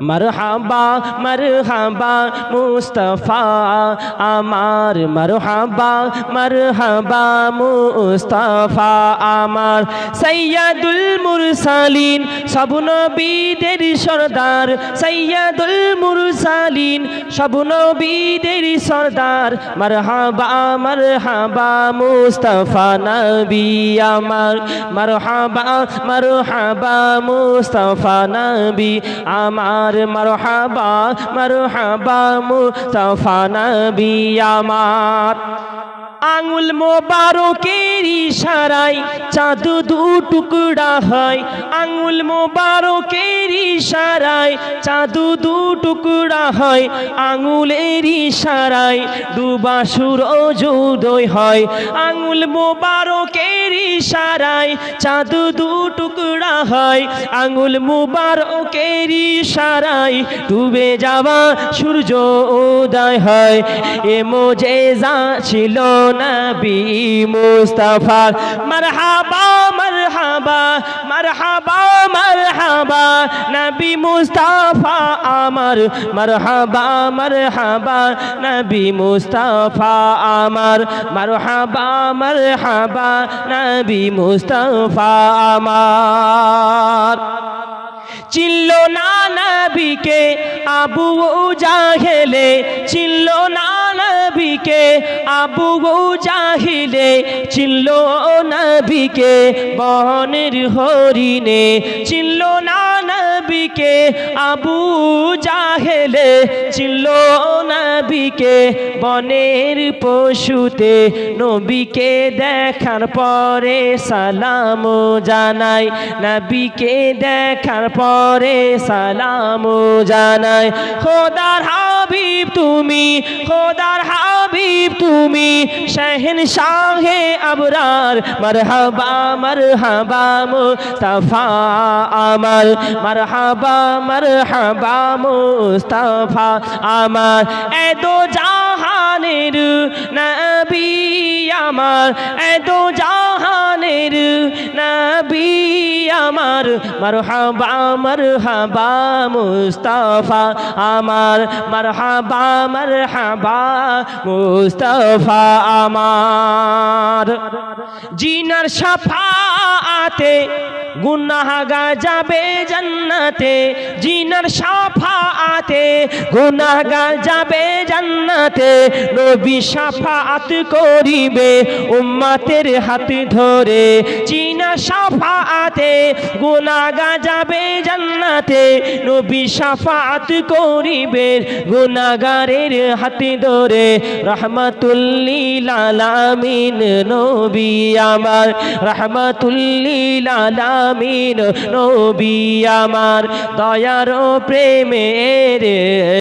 মরহাবা মরহাবা, মুস্তফা, আমার মরহাবা মরহাবা, মুস্তফা, আমার সৈয়দুল মুরসালিন সব নবীদের সর্দার সৈয়দুল মুরসালিন সব নবীদের সর্দার, মরহাবা মরহাবা, মুস্তফা নবী আমার, মরহাবা মরহাবা, মুস্তফা নবী আমার। মরহাবা মারহাবা মুস্তফা নবী আমার। আঙুল মোবারকের ইশারায় চাঁদ দু টুকরা হয়, আঙুল মোবারকের ইশারায় চাঁদ দু টুকরা হয়, আঙুলের ইশারায় দুবাসুর অযোদয় হয়, আঙুল মোবারকের ইশারায় চাঁদ দু টুকরা হয়, আঙুল মুবারকের ইশারায় ডুবে যাওয়া সূর্য উদয় হয়। এ মোজেজা ছিল না নবী মুস্তাফা মারহাবা মারহাবা মারহাবা মারহাবা। নবী মুস্তাফা আমার। মারহাবা মারহাবা, নবী মুস্তাফা আমার। মারহাবা মারহাবা, নবী মুস্তাফা আমার। চিল্ল না নবীকে আবু জাহেলে। চিল্ল না নবীকে, আবু জাহিলে চিল্ল নবীকে বহনের হরিণে চিল্ল না নবীকে, আবু জাহেলে চিল্ল নবীকে, বনের পশুতে নবীকে দেখার পরে সালাম জানাই, নবীকে দেখার পরে সালাম জানাই, খোদার হাবিব তুমি, খোদার হাবিব তুমি শাহিন শাহে আবরার। মারহাবা মারহাবা, মুস্তাফা আমার মারহাবা মারহাবা, মুস্তাফা আমার এদো জাহানের নবী আমার। এদো জাহানের আমার মরহবা মরহবা মুস্তাফা, আমার মরহবা মরহবা মুস্তাফা, আমার জিনার সাফাতে গুনাহগা যাবে জান্নাতে, জিনার সাফাতে গুনাহগা যাবে জান্নাতে, নবী সাফাত করিবে উম্মাতের হাত ধরে, জিনা সাফাতে গুনাহগা যাবে জান্নাতে, নবী সাফাত করিবে গুনাহগারের হাত ধরে। রহমাতুল্লিল আলামিন, নবী আমার। রহমাতুল্লিল আলামিন, নবী আমার। দয়ার প্রেমের